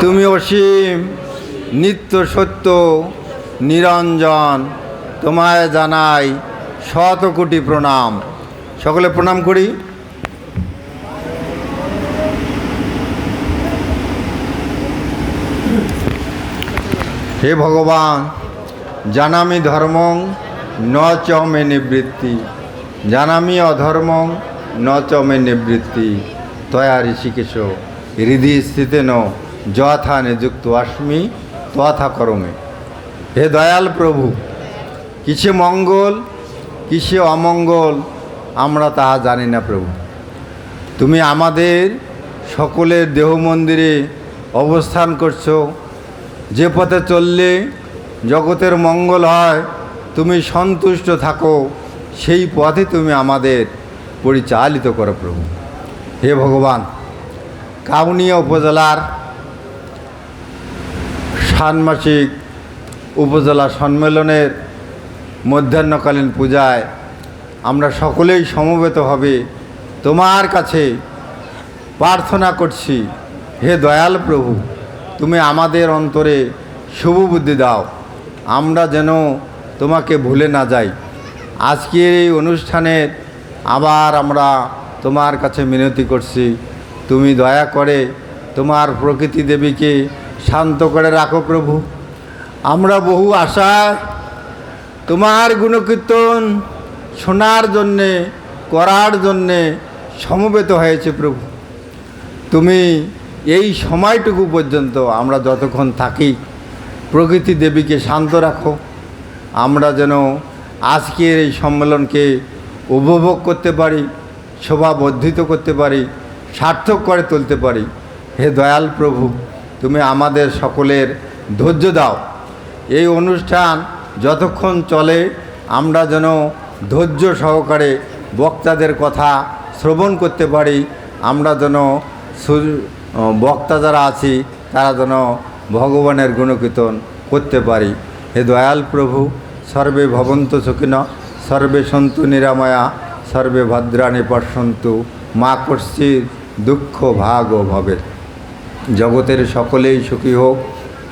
তুমি অসীম, নিত্য সত্য, নিরঞ্জন, তোমায় জানাই শত কোটি প্রণাম। সকলে প্রণাম করি। হে ভগবান, জানামি ধর্মং ন চ মে নিবৃত্তি। জানামি অধর্মং ন চ মে নিবৃত্তি। তয়া ঋষিকেশ হৃদি স্থিতেন যথা নিযুক্ত আস্মি, তথা করমে। হে দয়াল প্রভু, কিসে মঙ্গল, কিসে অমঙ্গল, আমরা তাহা জানি না প্রভু। তুমি আমাদের সকলের দেহ মন্দিরে অবস্থান করছ। যে পথে চললে জগতের মঙ্গল হয়, তুমি সন্তুষ্ট থাকো। সেই পথে তুমি আমাদের পরিচালিত করো প্রভু। হে ভগবান, কাউনিয়া উপজেলার ষান্মাসিক উপজেলা সম্মেলনের মধ্যাহ্নকালীন পূজায় আমরা সকলেই সমবেত হবে। তোমার কাছে প্রার্থনা করছি, হে দয়াল প্রভু, তুমি আমাদের অন্তরে শুভ বুদ্ধি দাও। আমরা যেন তোমাকে ভুলে না যাই। আজকের এই অনুষ্ঠানের আবার আমরা তোমার কাছে মিনতি করছি। তুমি দয়া করে তোমার প্রকৃতি দেবীকে শান্ত করে রাখো প্রভু। আমরা বহু আশা তোমার গুণকীর্তন শোনার জন্যে, করার জন্যে সমবেত হয়েছে প্রভু। তুমি এই সময়টুকু পর্যন্ত আমরা যতক্ষণ থাকি, প্রকৃতি দেবীকে শান্ত রাখো। আমরা যেন আজকের এই সম্মেলনকে উপভোগ করতে পারি, শোভাবর্ধিত করতে পারি, সার্থক করে তুলতে পারি। হে দয়াল প্রভু তুমি আমাদের সকলের ধৈর্য দাও। এই অনুষ্ঠান যতক্ষণ চলে, আমরা যেন ধৈর্য সহকারে বক্তাদের কথা শ্রবণ করতে পারি, আমরা যেন বক্তা যারা আছি, তারা যেন ভগবানের গুণকীর্তন করতে পারি। হে দয়াল প্রভু, সর্বে ভবন্ত সুখিন, সর্বে সন্তু নিরাময়া, সর্বে ভদ্রাণী পশ্যন্তু, মা কর্ষির দুঃখ ভাগ ও ভবে। জগতের সকলেই সুখী হোক,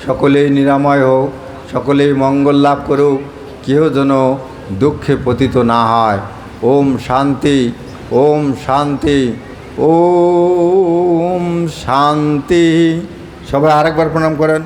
সকলেই নিরাময় হোক, সকলেই মঙ্গল লাভ করুক কেউ যেন দুঃখে পতিত না হয়। ওম শান্তি ওম শান্তি ওম শান্তি। সবাই আরেকবার প্রণাম করেন।